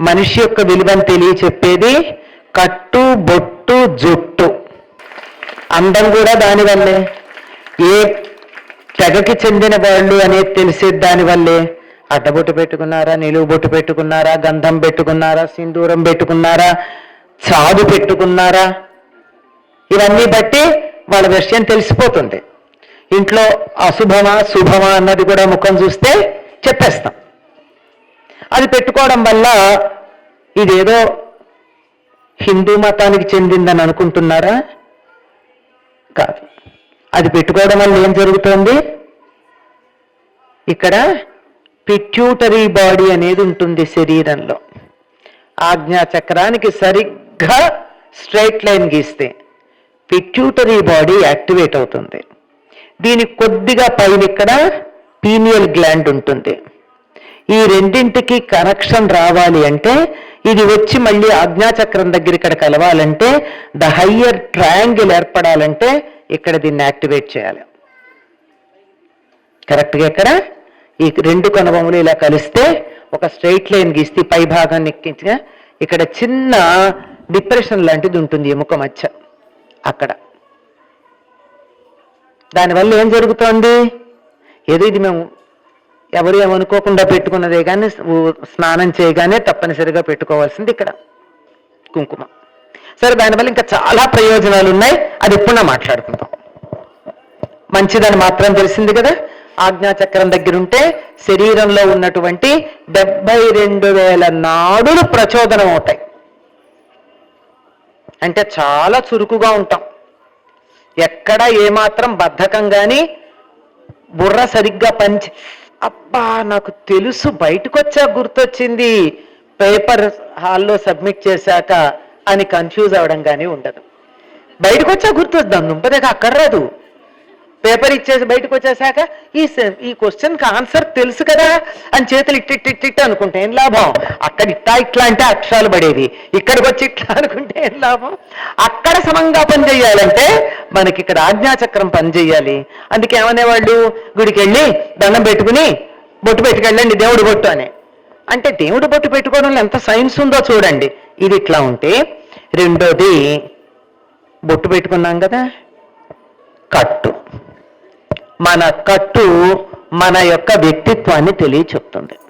మనిషి యొక్క విలువను తెలియచెప్పేది కట్టు బొట్టు జుట్టు. అందం కూడా దానివల్లే. ఏ తెగకి చెందిన వాళ్ళు అనేది తెలిసేది దానివల్లే. అడ్డబొట్టు పెట్టుకున్నారా నిలువు బొట్టు పెట్టుకున్నారా గంధం పెట్టుకున్నారా సింధూరం పెట్టుకున్నారా చాదు పెట్టుకున్నారా? ఇవన్నీ బట్టి వాళ్ళ విషయం తెలిసిపోతుంది. ఇంట్లో అశుభమా శుభమా అన్నది కూడా ముఖం చూస్తే చెప్పేస్తాం. అది పెట్టుకోవడం వల్ల ఇదేదో హిందూ మతానికి చెందిందని అనుకుంటున్నారా? కాదు. అది పెట్టుకోవడం వల్ల ఏం జరుగుతుంది? ఇక్కడ పిట్యూటరీ బాడీ అనేది ఉంటుంది శరీరంలో. ఆజ్ఞా చక్రానికి సరిగ్గా స్ట్రైట్ లైన్ గీస్తే పిట్యూటరీ బాడీ యాక్టివేట్ అవుతుంది. దీనికి కొద్దిగా పైన ఇక్కడ పీనియల్ గ్లాండ్ ఉంటుంది. ఈ రెండింటికి కనెక్షన్ రావాలి అంటే ఇది వచ్చి మళ్ళీ ఆజ్ఞాచక్రం దగ్గర ఇక్కడ కలవాలంటే ద హయ్యర్ ట్రయాంగిల్ ఏర్పడాలంటే ఇక్కడ దీన్ని యాక్టివేట్ చేయాలి. కరెక్ట్గా ఇక్కడ ఈ రెండు కనుబొమ్మలు ఇలా కలిస్తే ఒక స్ట్రైట్ లైన్ గీస్తే పై భాగాన్ని ఎక్కించగా ఇక్కడ చిన్న డిప్రెషన్ లాంటిది ఉంటుంది ఎముక మధ్య అక్కడ. దానివల్ల ఏం జరుగుతోంది? ఏదో ఇది మేము ఎవరు ఏమనుకోకుండా పెట్టుకున్నదే కానీ స్నానం చేయగానే తప్పనిసరిగా పెట్టుకోవాల్సింది ఇక్కడ కుంకుమ. సరే దానివల్ల ఇంకా చాలా ప్రయోజనాలు ఉన్నాయి అది ఎప్పుడన్నా మాట్లాడుకుందాం. మంచిదని మాత్రం తెలిసింది కదా. ఆజ్ఞాచక్రం దగ్గర ఉంటే శరీరంలో ఉన్నటువంటి డెబ్బై రెండు వేల నాడులు ప్రచోదనం అవుతాయి అంటే చాలా చురుకుగా ఉంటాం. ఎక్కడ ఏమాత్రం బద్ధకం కానీ బుర్ర సరిగ్గా పంచి అబ్బా నాకు తెలుసు బయటకు వచ్చా గుర్తొచ్చింది. పేపర్ హాల్లో సబ్మిట్ చేశాక అని కన్ఫ్యూజ్ అవడం కానీ ఉండదు. బయటకు వచ్చా గుర్తొద్దాం దుంపదేగా అక్కడ రాదు. పేపర్ ఇచ్చేసి బయటకు వచ్చేసాక ఈ ఈ క్వశ్చన్కి ఆన్సర్ తెలుసు కదా అని చేతులు ఇట్ ఇట్ ఇట్ అనుకుంటే ఏం లాభం? అక్కడ ఇట్టా ఇట్లా అంటే అక్షరాలు పడేవి. ఇక్కడికి వచ్చి ఇట్లా అనుకుంటే ఏం లాభం? అక్కడ సమంగా పని చేయాలంటే మనకి ఇక్కడ ఆజ్ఞాచక్రం పని చేయాలి అందుకే ఏమనేవాళ్ళు? గుడికి వెళ్ళి దండం పెట్టుకుని బొట్టు పెట్టుకెళ్ళండి దేవుడు బొట్టు అని. అంటే దేవుడు బొట్టు పెట్టుకోవడంలో ఎంత సైన్స్ ఉందో చూడండి. ఇది ఇట్లా ఉంటే రెండోది బొట్టు పెట్టుకున్నాం కదా. కట్టు. మన కట్టు మన యొక్క వ్యక్తిత్వాన్ని తెలియచెప్తుంది.